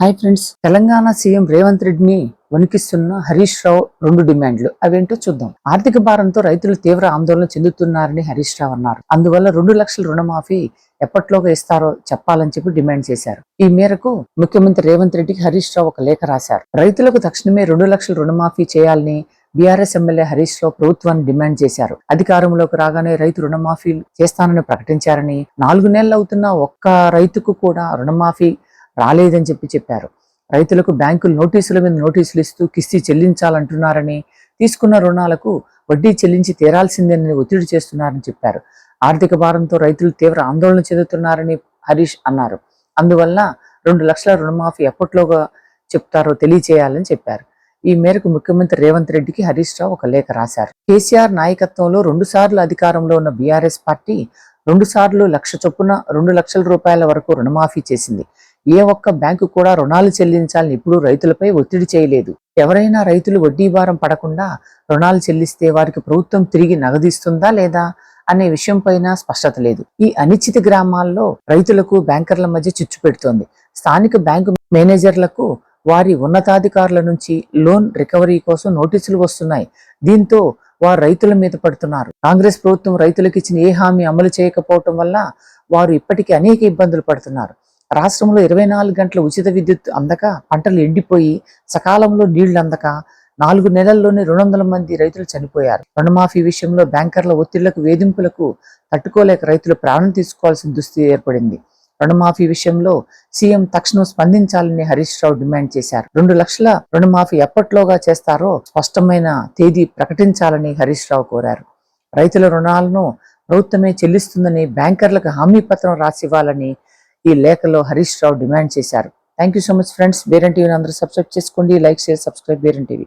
Hi friends Telangana CM Revanth రెడ్డిని వణికిస్తున్న హరీష్ రావు రెండు డిమాండ్లు. అవేంటో చూద్దాం. ఆర్థిక భారంతో రైతులు తీవ్ర ఆందోళన చెందుతున్నారని హరీష్ రావు అన్నారు. అందువల్ల రెండు లక్షల రుణమాఫీ ఎప్పట్లోగా ఇస్తారో చెప్పాలని చెప్పి డిమాండ్ చేశారు. ఈ మేరకు ముఖ్యమంత్రి రేవంత్ రెడ్డికి హరీష్ రావు ఒక లేఖ రాశారు. రైతులకు తక్షణమే రెండు లక్షల రుణమాఫీ చేయాలని బీఆర్ఎస్ ఎమ్మెల్యే హరీష్ రావు ప్రభుత్వాన్ని డిమాండ్ చేశారు. అధికారంలోకి రాగానే రైతు రుణమాఫీ చేస్తానని ప్రకటించారని నాలుగు నెలలు అవుతున్న ఒక్క రైతుకు కూడా రుణమాఫీ రాలేదని చెప్పి చెప్పారు. రైతులకు బ్యాంకులు నోటీసుల మీద నోటీసులు ఇస్తూ కిస్తీ చెల్లించాలంటున్నారని తీసుకున్న రుణాలకు వడ్డీ చెల్లించి తీరాల్సిందేనని ఒత్తిడి చేస్తున్నారని చెప్పారు. ఆర్థిక భారంతో రైతులు తీవ్ర ఆందోళన చెందుతున్నారని హరీష్ అన్నారు. అందువల్ల రెండు లక్షల రుణమాఫీ ఎప్పట్లోగా చెప్తారో తెలియచేయాలని చెప్పారు. ఈ మేరకు ముఖ్యమంత్రి రేవంత్ రెడ్డికి హరీష్ రావు ఒక లేఖ రాశారు. కేసీఆర్ నాయకత్వంలో రెండు సార్లు అధికారంలో ఉన్న బీఆర్ఎస్ పార్టీ రెండు సార్లు లక్ష చొప్పున రెండు లక్షల రూపాయల వరకు రుణమాఫీ చేసింది. ఏ ఒక్క బ్యాంకు కూడా రుణాలు చెల్లించాలని ఇప్పుడు రైతులపై ఒత్తిడి చేయలేదు. ఎవరైనా రైతులు వడ్డీ భారం పడకుండా రుణాలు చెల్లిస్తే వారికి ప్రభుత్వం తిరిగి నగదిస్తుందా లేదా అనే విషయం పైన స్పష్టత లేదు. ఈ అనిశ్చిత గ్రామాల్లో రైతులకు బ్యాంకర్ల మధ్య చిచ్చు పెడుతోంది. స్థానిక బ్యాంకు మేనేజర్లకు వారి ఉన్నతాధికారుల నుంచి లోన్ రికవరీ కోసం నోటీసులు వస్తున్నాయి. దీంతో వారు రైతుల మీద పడుతున్నారు. కాంగ్రెస్ ప్రభుత్వం రైతులకు ఇచ్చిన ఏ హామీ అమలు చేయకపోవటం వల్ల వారు ఇప్పటికీ అనేక ఇబ్బందులు పడుతున్నారు. రాష్ట్రంలో ఇరవై నాలుగు గంటల ఉచిత విద్యుత్ అందక పంటలు ఎండిపోయి సకాలంలో నీళ్ళు అందక నాలుగు నెలల్లోనే రెండు వందల మంది రైతులు చనిపోయారు. రుణమాఫీ విషయంలో బ్యాంకర్ల ఒత్తిళ్ళకు వేధింపులకు తట్టుకోలేక రైతులు ప్రాణం తీసుకోవాల్సిన దుస్థితి ఏర్పడింది. రుణమాఫీ విషయంలో సీఎం తక్షణం స్పందించాలని హరీష్ రావు డిమాండ్ చేశారు. రెండు లక్షల రుణమాఫీ ఎప్పట్లోగా చేస్తారో స్పష్టమైన తేదీ ప్రకటించాలని హరీష్ రావు కోరారు. రైతుల రుణాలను ప్రభుత్వమే చెల్లిస్తుందని బ్యాంకర్లకు హామీ పత్రం రాసివ్వాలని ఈ లేఖలో హరీష్ రావు డిమాండ్ చేశారు. Thank you so much friends Baron టీవీని అందరూ సబ్స్క్రైబ్ చేసుకోండి. Like share subscribe Baron TV